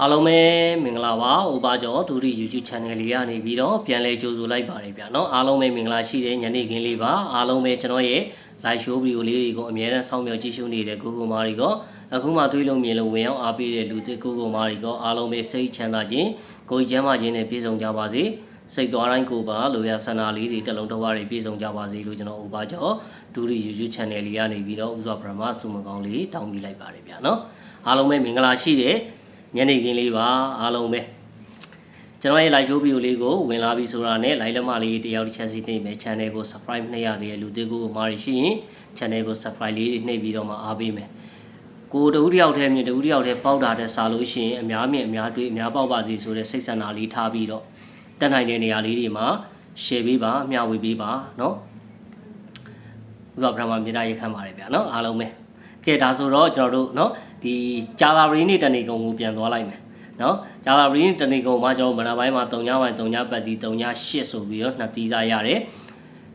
အားလုံးပဲမင်္ဂလာပါ။ဥပါကျော်ဒူရီ YouTube channel လေးကနေပြီးတော့ပြန်လဲကြိုဆိုလိုက်ပါတယ်ဗျာနော်။အားလုံးပဲမင်္ဂလာရှိတဲ့ညနေခင်းလေးပါ။အားလုံးပဲကျွန်တော်ရဲ့ live show video လေးတွေကိုအမြဲတမ်းစောင့်မျှော်ကြည့်ရှုနေတဲ့ကိုကိုမာရီကအခုမှတွေးလို့မြင်လို့ဝင်အောင်အားပေးတဲ့လူသစ်ကိုကိုမာရီကအားလုံးပဲစိတ်ချမ်းသာခြင်းကိုယ်ကျမ်းမာခြင်းနဲ့ပြည့်စုံကြပါစေ။စိတ်သွားတိုင်းကိုပါလိုရဆန္ဒလေးတွေတစ်လုံးတစ်ဝါတွေပြည့်စုံကြပါစေလို့ကျွန်တော်ဥပါကျော်ဒူရီ YouTube channel လေးကနေပြီးတော့ဥစွာပရမဆုမကောင်းလေးတောင်းပေးလိုက်ပါတယ်ဗျာနော်။အားလုံးပဲမင်္ဂလာရှိတဲ့ ညနေခင်းလေးပါအားလုံးပဲကျွန်တော်ရဲ့ live show video လေးကိုဝင်လာပြီဆိုတာနဲ့ live လက်မလေးတယောက်တစ်ချက်စီနှိပ်မယ် channel ကို subscribe နှိပ်ရသေးတဲ့လူတွေကိုမာရီရှိရင် channel ကို subscribe လေးတွေနှိပ်ပြီးတော့မှအားပေးမယ်ကိုတဦးတစ်ယောက်တည်းမြင်တဦးတစ်ယောက်တည်းပေါက်တာတဲ့စားလို့ရှိရင်အများမြင်အများတွေ့အများပေါက်ပါစီဆိုတဲ့စိတ်ဆန္ဒလေးထားပြီးတော့တက်နိုင်တဲ့နေရာလေးတွေမှာ share ပေးပါမျှဝေပေးပါเนาะဥစ္စာပထမမြေတားရခံပါတယ်ဗျာเนาะအားလုံးပဲ ကဲဒါဆိုတော့ကျွန်တော်တို့เนาะဒီဂျာလာရီနေတနေကုံကိုပြန်သွားလိုက်မယ်နော်ဂျာလာရီနေတနေကုံမှာကျွန်တော်မနာပိုင်းမှာ3ညပိုင်း3ညပတ်တီ3ည8ဆိုပြီးတော့နှစ်တီးစားရတယ်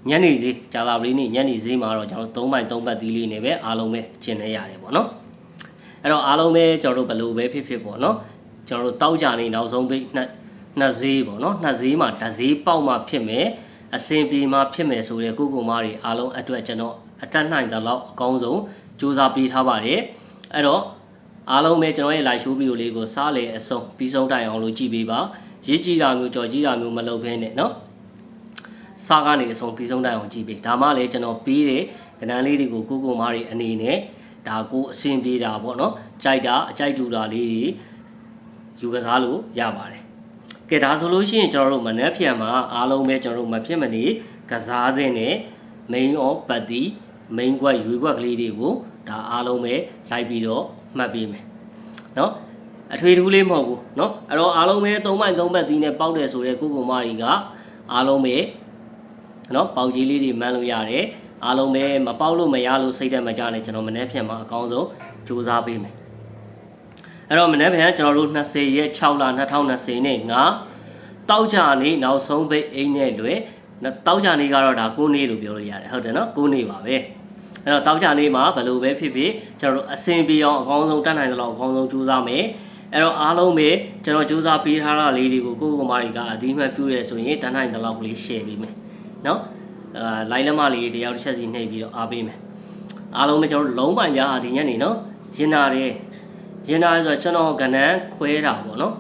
ညနေဈေးဂျာလာရီနေညနေဈေးမှာတော့ကျွန်တော်3ပိုင်း3ပတ်တီးလေးနေပဲအားလုံးပဲကျင်နေရတယ်ပေါ့နော်အဲ့တော့အားလုံးပဲကျွန်တော်တို့ဘယ်လိုပဲဖြစ်ဖြစ်ပေါ့နော်ကျွန်တော်တို့တောက်ကြနေနောက်ဆုံးပိတ်နှစ်နှစ်ဈေးပေါ့နော်နှစ်ဈေးမှာဓဈေးပေါက်မှဖြစ်မယ်အစင်ပြေမှဖြစ်မယ်ဆိုတဲ့ကိုကိုမားတွေအားလုံးအတွက်ကျွန်တော်အတက်နိုင်တဲ့လောက်အကောင်းဆုံး စူးစမ်းပေးထားပါတယ်အဲ့တော့အားလုံးပဲကျွန်တော်ရဲ့ live show video လေးကိုစားလေအဆုံးပြီးဆုံးတိုင်အောင်လို့ကြည့်ပေးပါရည်ကြည်တာမျိုးကြော်ကြည်တာမျိုးမလုပ်ဘဲနဲ့เนาะစားကနေအဆုံးပြီးဆုံးတိုင်အောင်ကြည့်ပေးဒါမှလည်းကျွန်တော်ပြီးတဲ့ကဏ္ဍလေးတွေကိုကိုကိုမားတွေအနေနဲ့ဒါကိုအဆင်ပြေတာပေါ့เนาะကြိုက်တာအကြိုက်တူတာလေးတွေယူကစားလို့ရပါတယ်ကဲဒါဆိုလို့ရှိရင်ကျွန်တော်တို့မနှက်ဖြန်မှာအားလုံးပဲကျွန်တော်တို့မဖြစ်မနေကစားတဲ့နဲ့ main of ပတ်တီ main ကွက်ရွေးကွက်ကလေးတွေကိုဒါအားလုံးပဲလိုက်ပြီးတော့မှတ်ပေးမယ်เนาะအထွေထူးလေးမဟုတ်ဘူးเนาะအဲ့တော့အားလုံးပဲ3မိုင်3ပတ်တီးနဲ့ပေါက်တယ်ဆိုတဲ့ကုကုမာရီကအားလုံးပဲเนาะပေါက်ကြီးလေးတွေမှန်းလို့ရတယ်အားလုံးပဲမပေါက်လို့မရလို့စိတ်သက်မကြနဲ့ကျွန်တော်မနေ့ဖြန်မှာအကောင်းဆုံးစူးစမ်းပေးမယ်အဲ့တော့မနေ့ဖြန်ကျွန်တော်တို့20ရက်6လ2020နဲ့ငါတောက်ကြနေနောက်ဆုံးပိတ်အိမ်နဲ့လွယ်တောက်ကြနေကတော့ဒါ9နေ့လို့ပြောလို့ရတယ်ဟုတ်တယ်နော်9နေ့ပါပဲ အဲ့တော့တောက်ကြနေမှာဘယ်လိုပဲဖြစ်ဖြစ်ကျွန်တော်တို့အစင်ပြေအောင်အကောင်းဆုံးတတ်နိုင်သလောက်အကောင်းဆုံးကြိုးစားမယ်အဲ့တော့အားလုံးပဲကျွန်တော်ကြိုးစားပေးထားတာလေးတွေကိုကိုကိုမာရီကအဒီမှတ်ပြုရဲဆိုရင်တတ်နိုင်သလောက်ကလေး share ပေးမယ်နော်အာလိုင်းလက်မလေးတယောက်တစ်ချက်စီနှိပ်ပြီးတော့အားပေးမယ်အားလုံးပဲကျွန်တော်လုံးပိုင်ပြားဒီညနေနော်ရင်နာတယ်ရင်နာဆိုတော့ကျွန်တော်ကဏ္ဍခွဲတာပေါ့နော်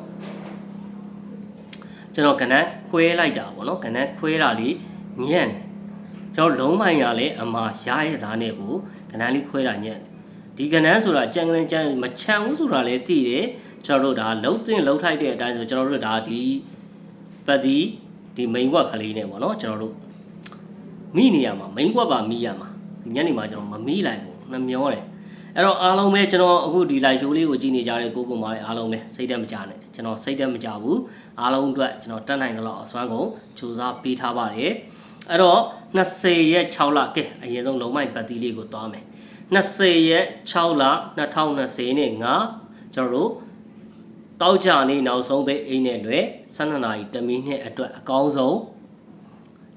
ကျွန်တော်ကဏ္ဍခွဲလိုက်တာပေါ့နော်ကဏ္ဍခွဲတာလေးညံ့တယ် ကျွန်တော်လုံးမိုင်ရလဲအမာရရဲ့သားနဲ့ကိုကဏ္ဍလေးခွဲတာညံ့တယ်ဒီကဏ္ဍဆိုတာကြံကလေးကြံမချမ်းဘူးဆိုတာလည်းသိတယ်ကျွန်တော်တို့ဒါလုံးတင်လုံးထိုက်တဲ့အတိုင်းဆိုကျွန်တော်တို့ဒါဒီပတ်ဒီဒီ main ကွက်ခလေးနဲ့ပေါ့နော်ကျွန်တော်တို့မိနေရမှာ main ကွက်ပါမိရမှာညနေမှာကျွန်တော်မမိလိုက်ဘူးနှမျောတယ်အဲ့တော့အားလုံးပဲကျွန်တော်အခုဒီ live show လေးကိုကြည့်နေကြတဲ့ကိုကိုမားတွေအားလုံးပဲစိတ်တက်မကြနဲ့ကျွန်တော်စိတ်တက်မကြဘူးအားလုံးအတွက်ကျွန်တော်တက်နိုင်သလောက်အစွမ်းကုန်စူးစမ်းပေးထားပါတယ် အဲ့တော့20ရက်6လကဲအရင်ဆုံးလုံးမိုက်ပတ်တီးလေးကိုသွားမယ်20ရက်6လ2020နဲ့ငါကျွန်တော်တို့တောက်ကြနေနောက်ဆုံးပဲအိမ်နဲ့လွယ်12နာရီတမီနှစ်အတွက်အကောင်းဆုံး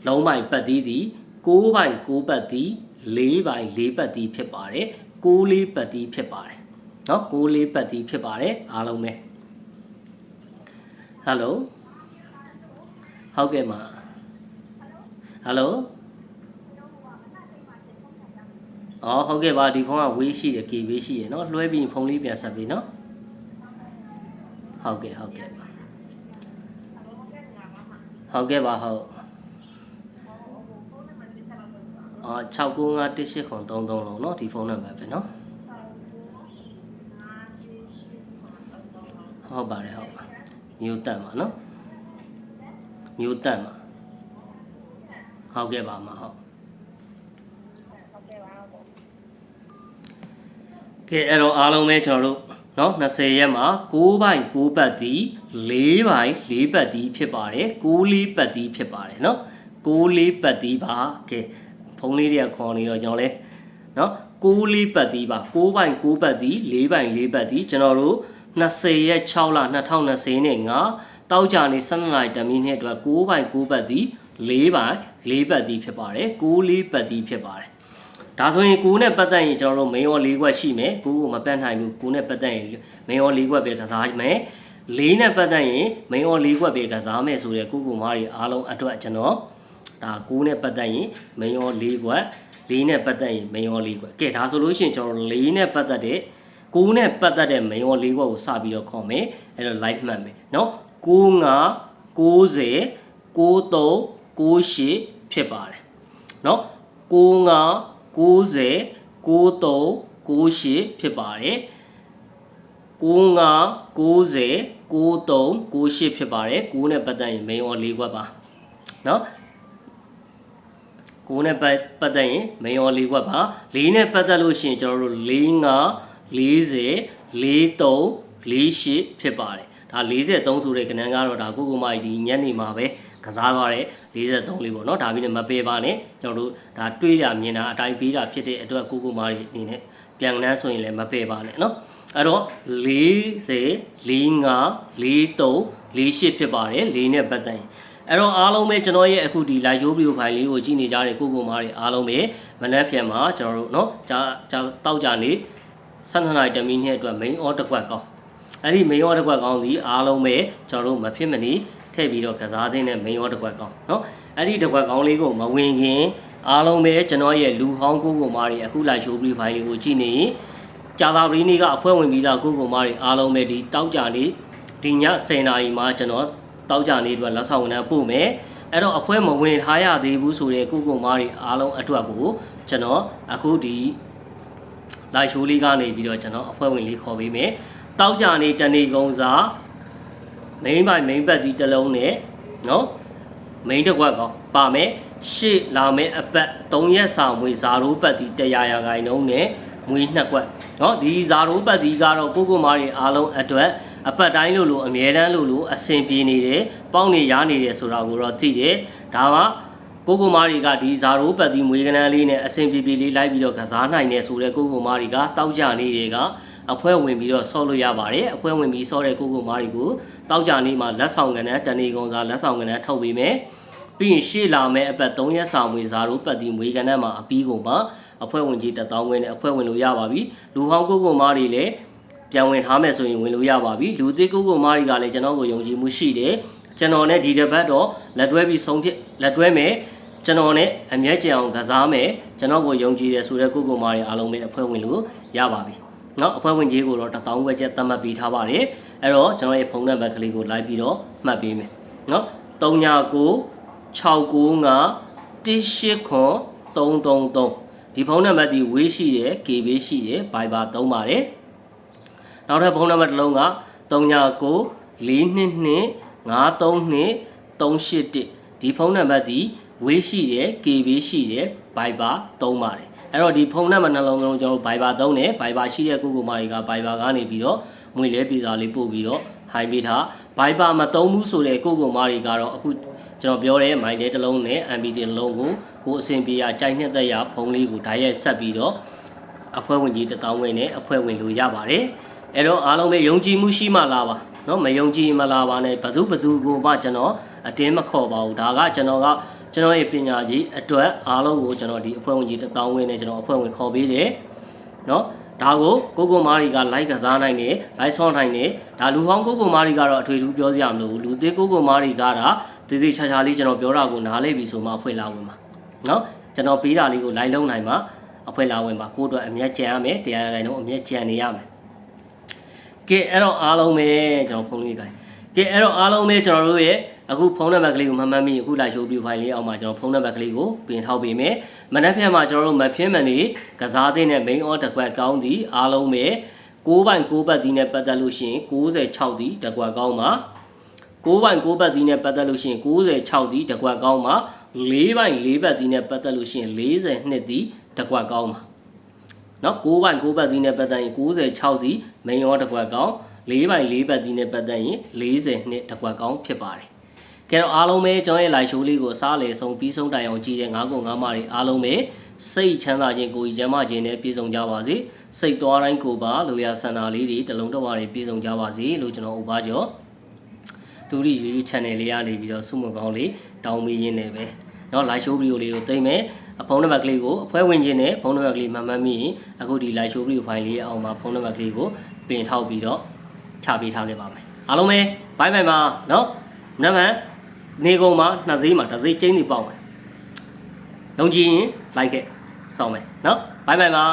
လုံးမိုက်ပတ်တီးသည်6ပိုင်6ပတ်တီး4ပိုင်4ပတ်တီးဖြစ်ပါတယ်6လေးပတ်တီးဖြစ်ပါတယ်เนาะ6လေးပတ်တီးဖြစ်ပါတယ်အားလုံးပဲဟယ်လိုဟုတ်ကဲ့ပါ ဟယ်လိုအော်ဟုတ်ကဲ့ပါဒီဖုန်းကဝေးရှိတယ် KB ရှိရယ်เนาะလွှဲပြီးဖုန်းလေးပြန်ဆက်ပြီးเนาะဟုတ်ကဲ့ဟုတ်ကဲ့ပါဟုတ်ကဲ့ပါဟုတ်အော်6951833လုံးเนาะဒီဖုန်းနံပါတ်ပဲเนาะဟုတ်ပါတယ်ဟုတ်ပါမျိုးတက်ပါเนาะမျိုးတက်ပါ ဟုတ်ကဲ့ပါမဟုတ်ကဲအဲ့တော့အားလုံးပဲကျွန်တော်တို့เนาะ20ရက်မှာ6ပိုင်6ပတ်တီ4ပိုင်4ပတ်တီဖြစ်ပါတယ်6လေးပတ်တီဖြစ်ပါတယ်เนาะ6လေးပတ်တီပါကဲဖုန်းလေးတွေကခေါ်နေတော့ကျွန်တော်လဲเนาะ6လေးပတ်တီပါ6ပိုင်6ပတ်တီ4ပိုင်4ပတ်တီကျွန်တော်တို့20ရက်6လ2020နဲ့ငါတောက်ကြနေ12နာရီတမီနှစ်အတွက်6ပိုင်6ပတ်တီ 4ပိုင်4ပတ်တီဖြစ်ပါတယ်6လေးပတ်တီဖြစ်ပါတယ်ဒါဆိုရင်ကိုနဲ့ပတ်သက်ရင်ကျွန်တော်တို့ main ရော၄ခွက်ရှိမယ်ကိုကိုမပတ်နိုင်ဘူးကိုနဲ့ပတ်သက်ရင် main ရော၄ခွက်ပဲကစားမယ် လေးနဲ့ပတ်သက်ရင် main or လေးခွက်ပဲကစားမယ်ဆိုတဲ့ကိုကိုမားတွေအားလုံးအတွက်ကျွန်တော်ဒါ9နဲ့ပတ်သက်ရင် main or လေးခွက်လေးနဲ့ပတ်သက်ရင် main or လေးခွက်ကဲဒါဆိုလို့ရှိရင်ကျွန်တော်လေးနဲ့ပတ်သက်တဲ့9နဲ့ပတ်သက်တဲ့ main or လေးခွက်ကိုစပြီးတော့ခေါ်မယ်အဲ့တော့ live မှတ်မယ်เนาะ9 9 90 93 98ဖြစ်ပါတယ်เนาะ95 90 93 98ဖြစ်ပါတယ်95 90 93 98ဖြစ်ပါတယ်9နဲ့ပတ်သက်ရင် main or ၄ခွက်ပါเนาะ9နဲ့ပတ်ပတ်သက်ရင် main or ၄ခွက်ပါ4နဲ့ပတ်သက်လို့ရှိရင်ကျွန်တော်တို့4 5 40 43 48ဖြစ်ပါတယ်ဒါ43ဆိုတဲ့ကဏ္ဍကတော့ဒါကိုကိုမိုက်ဒီညနေမှာပဲ ကစားသွားတဲ့43လေးပေါ့နော်ဒါပြီးနဲ့မပေပါနဲ့ကျွန်တော်တို့ဒါတွေးကြမြင်တာအတိုင်းပေးတာဖြစ်တဲ့အတွက်ကိုကိုမိုက်အနေနဲ့ပြန်နှန်းဆိုရင်လည်းမပေပါနဲ့နော်အဲ့တော့40 45 43 48ဖြစ်ပါတယ်4နဲ့ပတ်သက်ရင်အဲ့တော့အားလုံးပဲကျွန်တော်ရဲ့အခုဒီ live show video file လေးကိုကြည့်နေကြတဲ့ကိုကိုမားတွေအားလုံးပဲမနက်ဖြန်မှာကျွန်တော်တို့เนาะကြာကြာတောက်ကြနေ12နာရီတမီနှစ်အတွက် main order တစ်ခွက်ကောင်းအဲ့ဒီ main order တစ်ခွက်ကောင်းစီအားလုံးပဲကျွန်တော်တို့မဖြစ်မနေ ထည့်ပြီးတော့ကစားသင်းတဲ့ main order တစ်ခွက်ကောင်းเนาะအဲ့ဒီတစ်ခွက်ကောင်းလေးကိုမဝင်ခင်အားလုံးပဲကျွန်တော်ရဲ့လူဟောင်းကိုကိုမားတွေအခု live show video file လေးကိုကြည့်နေရင်ကြာသာပရီနေ့ကအဖွဲဝင်ပြီးသားကိုကိုမားတွေအားလုံးပဲဒီတောက်ကြနေဒီည10နာရီမှာကျွန်တော် တောက်ကြနေအတွက်လက်ဆောင်ဝန်ထမ်းပို့မယ်အဲ့တော့အဖွဲမဝင်ထားရသေးဘူးဆိုတဲ့ကိုကိုမားတွေအားလုံးအတွက်ကိုကျွန်တော်အခုဒီလိုက်ရှိုးလေးကနေပြီးတော့ကျွန်တော်အဖွဲဝင်လေးခေါ်ပေးမယ်တောက်ကြနေတဏီကုံစာ မိန်းပိုင်မိန်းပတ်ကြီးတစ်လုံးနဲ့နော်မိန်းတစ်ခွက်ကောင်ပါမယ်ရှေ့လာမယ်အပတ်၃ရက်ဆောင်မွေဇာရိုးပတ်ကြီး100ရာခိုင်နှုန်းနဲ့မွေနှစ်ခွက်နော်ဒီဇာရိုးပတ်ကြီးကတော့ကိုကိုမားတွေအားလုံးအတွက်အပတ်တိုင်းလို့လို့အမြဲတမ်းလို့လို့အဆင်ပြေနေတယ်ပေါက်နေရနေတယ်ဆိုတာကိုတော့သိတယ်ဒါမှကိုကိုမားတွေကဒီဇာရိုးပတ်ကြီးမွေကနန်းလေးနဲ့အဆင်ပြေပြေလေးလိုက်ပြီးတော့ကစားနိုင်နေဆိုတဲ့ကိုကိုမားတွေကတောက်ကြနေတွေက အဖွဲဝင်ပြီးတော့ဆော့လို့ရပါတယ်အဖွဲဝင်ပြီးဆော့တဲ့ကိုကိုမားတွေကိုတောက်ကြနေမှာလက်ဆောင်ကနန်းတဏီကုံစာလက်ဆောင်ကနန်းထုတ်ပေးမယ်ပြီးရင်ရှေ့လာမယ့်အပတ်3ရက်စာမွေဇာရိုးပတ်ကြီးမွေကနန်းမှာအပီးကုန်ပါအဖွဲ့ဝင်ကြီး1000ခွဲနဲ့အဖွဲ့ဝင်လို့ရပါပြီလူဟောင်းကိုကိုမားတွေလည်းပြန်ဝင်ထားမယ်ဆိုရင်ဝင်လို့ရပါပြီလူသေးကိုကိုမားတွေကလည်းကျွန်တော်ကိုယုံကြည်မှုရှိတယ်ကျွန်တော်နဲ့ဒီတစ်ပတ်တော့လက်တွဲပြီးဆုံးဖြစ်လက်တွဲမယ်ကျွန်တော်နဲ့အမျက်ကြံအောင်ကစားမယ်ကျွန်တော်ကိုယုံကြည်တယ်ဆိုတဲ့ကိုကိုမားတွေအားလုံးပဲအဖွဲ့ဝင်လို့ရပါပြီ နော်အဖွဲ့ဝင်ကြီးကိုတော့1000ဝက်ချက်သတ်မှတ်ပေးထားပါတယ်အဲ့တော့ကျွန်တော်ရဲ့ဖုန်းနံပါတ်ကလေးကိုလိုက်ပြီးတော့မှတ်ပေးမယ်နော်39969518333ဒီဖုန်းနံပါတ်ဒီဝေးရှိရယ် KB ရှိရယ် Viber သုံးပါတယ်နောက်ထပ်ဖုန်းနံပါတ်တစ်လုံးက399422532 381ဒီဖုန်းနံပါတ်ဒီဝေးရှိရယ် KB ရှိရယ် Viber သုံးပါတယ် အဲ့တော့ဒီဖုန်းနံပါတ်နှလုံးလုံးကျွန်တော်တို့ Viber သုံးတယ် Viber ရှိတဲ့ကိုကိုမာတွေက Viber ကနေပြီးတော့ငွေလဲပြေစာလေးပို့ပြီးတော့ဟိုင်းပေးထား Viber မသုံးဘူးဆိုတဲ့ကိုကိုမာတွေကတော့အခုကျွန်တော်ပြောတဲ့မိုင်းလေးတစ်လုံးနဲ့ MPT တစ်လုံးကိုကိုအဆင်ပြေရကြိုက်နှစ်သက်ရဖုန်းလေးကိုဓာတ်ရိုက်ဆက်ပြီးတော့အဖွဲ့ဝင်ကြီး1000ဝန်းနဲ့အဖွဲ့ဝင်လို့ရပါတယ်အဲ့တော့အားလုံးပဲယုံကြည်မှုရှိမှလာပါနော်မယုံကြည်မလာပါနဲ့ဘသူဘသူကိုမှကျွန်တော်အတင်းမခေါ်ပါဘူးဒါကကျွန်တော်က ကျွန်တော်ရဲ့ပညာကြီးအတွက်အားလုံးကိုကျွန်တော်ဒီအဖွဲ့ဝင်ကြီးတထောင်ဝင်နဲ့ကျွန်တော်အဖွဲ့ဝင်ခေါ်ပေးတယ်နော်ဒါကိုကိုကိုမာရီကလိုက်ကစားနိုင်တယ်လိုက်ဆောင်းနိုင်တယ်ဒါလူဟောင်းကိုကိုမာရီကတော့အထွေထူးပြောစရာမလိုဘူးလူသေးကိုကိုမာရီကတာသေးသေးချာချာလေးကျွန်တော်ပြောတာကိုနားလဲပြီဆိုမှအဖွဲ့လာဝင်ပါနော်ကျွန်တော်ပေးတာလေးကိုလိုက်လုံးနိုင်ပါအဖွဲ့လာဝင်ပါကိုအတွက်အမျက်ကြံရမယ်တရားရိုင်းတော့အမျက်ကြံနေရမယ်ကဲအဲ့တော့အားလုံးပဲကျွန်တော်ဖုန်းလေးကိုင်ကဲအဲ့တော့အားလုံးပဲကျွန်တော်တို့ရဲ့ အခုဖုန်းနံပါတ်ကလေးကိုမှမှတ်မိအခုလာရှိုးပြီး file လေးအောက်မှာကျွန်တော်ဖုန်းနံပါတ်ကလေးကိုပြင်ထောက်ပေးမယ်မနက်ဖြန်မှာကျွန်တော်တို့မဖြစ်မနေကစားသင်းနဲ့ main order ကွက်ကောင်းသည့်အားလုံးပဲ6ပိုင်6ပတ်ဒီနဲ့ပတ်သက်လို့ရှိရင်96ဒီတကွက်ကောင်းမှာ6ပိုင်6ပတ်ဒီနဲ့ပတ်သက်လို့ရှိရင်96ဒီတကွက်ကောင်းမှာ4ပိုင်4ပတ်ဒီနဲ့ပတ်သက်လို့ရှိရင်42ဒီတကွက်ကောင်းမှာနော်6ပိုင်6ပတ်ဒီနဲ့ပတ်သက်ရင်96ဒီ main order တကွက်ကောင်း4ပိုင်4ပတ်ဒီနဲ့ပတ်သက်ရင်42တကွက်ကောင်းဖြစ်ပါတယ် ကဲတော့အားလုံးပဲကျွန်တော်ရဲ့ live show လေးကိုအစားလေဆုံးပြီးဆုံးတိုင်အောင်ကြည့်တဲ့9ခု9မတွေအားလုံးပဲစိတ်ချမ်းသာခြင်းကိုယ်ရမ်းမခြင်းနဲ့ပြည့်စုံကြပါစေစိတ်သွားတိုင်းကိုပါလိုရာဆန္ဒလေးတွေတလုံးတစ်ပါးတွေပြည့်စုံကြပါစေလို့ကျွန်တော်ဥပါကျော်ဒူရီ YouTube channel လေးကနေပြီးတော့ဆုမွန်ကောင်းလေးတောင်းပေးရင်းနေပဲเนาะ live show video လေးကိုသိမ့်မယ်ဖုန်းနံပါတ်ကလေးကိုအဖွဲဝင်ခြင်းနဲ့ဖုန်းနံပါတ်ကလေးမှန်မှန်မိရင်အခုဒီ live show video file လေးရဲ့အောက်မှာဖုန်းနံပါတ်ကလေးကိုပြင်ထောက်ပြီးတော့ချပေးထားခဲ့ပါမယ် အားလုံးပဲဘိုင်ဘိုင်ပါနော်မနက်ဖြ န်နေကုန်မှာနှစ်စည်းမှာတစ်စည်းကျင်းစီပေါက်မယ်လုံကြည့်ရင်လိုက်ခဲ့စောင်းမယ်နော်ဘိုင်ဘိုင်ပါ